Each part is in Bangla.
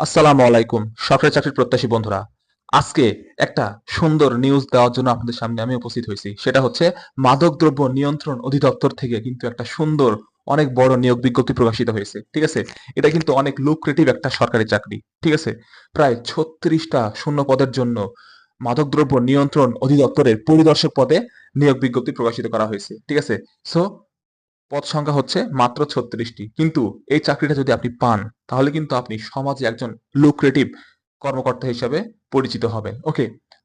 আসসালামু আলাইকুম, সরকারি চাকরির প্রত্যাশী বন্ধুরা। আজকে একটা সুন্দর নিউজ দেওয়ার জন্য আপনাদের সামনে আমি উপস্থিত হয়েছি। সেটা হচ্ছে মাদকদ্রব্য নিয়ন্ত্রণ অধিদপ্তর থেকে কিন্তু একটা সুন্দর, অনেক বড় নিয়োগ বিজ্ঞপ্তি প্রকাশিত হয়েছে। ঠিক আছে? এটা কিন্তু অনেক লুক্রেটিভ একটা সরকারি চাকরি। ঠিক আছে? প্রায় ছত্রিশটা শূন্য পদের জন্য মাদকদ্রব্য নিয়ন্ত্রণ অধিদপ্তরের পরিদর্শক পদে নিয়োগ বিজ্ঞপ্তি প্রকাশিত করা হয়েছে। ঠিক আছে? সো পদ সংখ্যা হচ্ছে মাত্র ছত্রিশটি। কিন্তু এই চাকরিটা যদি আপনি পান, তাহলে কিন্তু আপনি সমাজে একজন লুক্রেটিভ কর্মকর্তা হিসাবে পরিচিত হবেন। ওকে,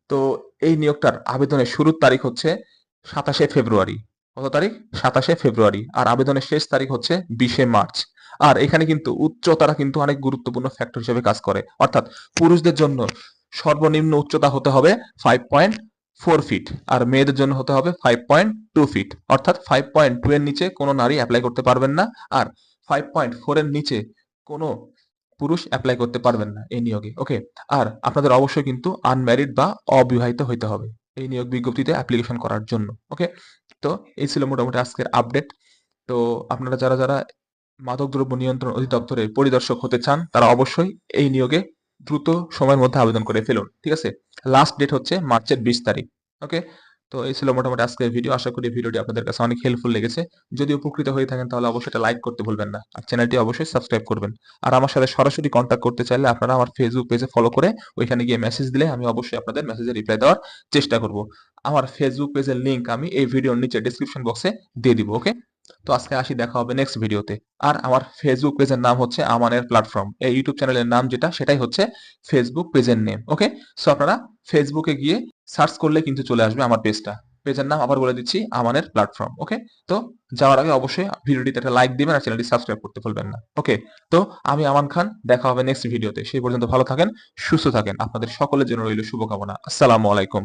তো এই নিয়োগটার আবেদনের শুরুর তারিখ হচ্ছে সাতাশে ফেব্রুয়ারি। কত তারিখ? সাতাশে ফেব্রুয়ারি। আর আবেদনের শেষ তারিখ হচ্ছে বিশে মার্চ। আর এখানে কিন্তু উচ্চতারা কিন্তু অনেক গুরুত্বপূর্ণ ফ্যাক্টর হিসেবে কাজ করে। অর্থাৎ পুরুষদের জন্য সর্বনিম্ন উচ্চতা হতে হবে ফাইভ পয়েন্ট ফোর ফিট, আর মেয়েদের জন্য হতে হবে ফাইভ পয়েন্ট টু ফিট অর্থাৎ ফাইভ পয়েন্ট টু এর নিচে কোনো নারী অ্যাপ্লাই করতে পারবেন না, আর ফাইভ পয়েন্ট ফোর এর নিচে কোনো পুরুষ অ্যাপ্লাই করতে পারবেন না এই নিয়োগে ওকে আর আপনাদের অবশ্যই কিন্তু আনম্যারিড বা অবিবাহিত হইতে হবে এই নিয়োগ বিজ্ঞপ্তিতে অ্যাপ্লিকেশন করার জন্য ওকে তো এই ছিল মোটামুটি আজকের আপডেট তো আপনারা যারা যারা মাদকদ্রব্য নিয়ন্ত্রণ অধিদপ্তরের পরিদর্শক হতে চান, তারা অবশ্যই এই নিয়োগে দ্রুত সময়ের মধ্যে আবেদন করে ফেলুন, ঠিক আছে? লাস্ট ডেট হচ্ছে মার্চের বিশ তারিখ ওকে তো এই ছিল মোটামুটি আজকের ভিডিও আশা করি ভিডিওটি আপনাদের কাছে অনেক হেল্পফুল লেগেছে। যদি উপকৃত হয়ে থাকেন তাহলে অবশ্যই এটা লাইক করতে ভুলবেন না, আর চ্যানেলটি অবশ্যই সাবস্ক্রাইব করবেন। আর আমার সাথে সরাসরি কন্ট্যাক্ট করতে চাইলে আপনারা আমার ফেসবুক পেজে ফলো করে ওইখানে গিয়ে মেসেজ দিলে আমি অবশ্যই আপনাদের মেসেজে রিপ্লাই দেওয়ার চেষ্টা করব। আমার ফেসবুক পেজের লিঙ্ক আমি এই ভিডিওর নিচে ডিসক্রিপশন বক্সে দিয়ে দিব ওকে তো আজকে আসি, দেখা হবে নেক্সট ভিডিওতে আর আমার ফেসবুক পেজের নাম হচ্ছে আমানের প্ল্যাটফর্ম এই ইউটিউব চ্যানেলের নাম যেটা, সেটাই হচ্ছে ফেসবুক পেজের নেম ওকে সো আপনারা ফেসবুকে গিয়ে সার্চ করলে কিন্তু চলে আসবে আমার পেজটা পেজের নাম আবার বলে দিচ্ছি, আমানের প্ল্যাটফর্ম ওকে তো যাওয়ার আগে অবশ্যই ভিডিওটিতে একটা লাইক দিবেন আর চ্যানেলটি সাবস্ক্রাইব করতে ভুলবেন না ওকে তো আমি আমান খান, দেখা হবে নেক্সট ভিডিওতে সেই পর্যন্ত ভালো থাকেন, সুস্থ থাকেন। আপনাদের সকলের জন্য রইল শুভকামনা। আসসালামু আলাইকুম।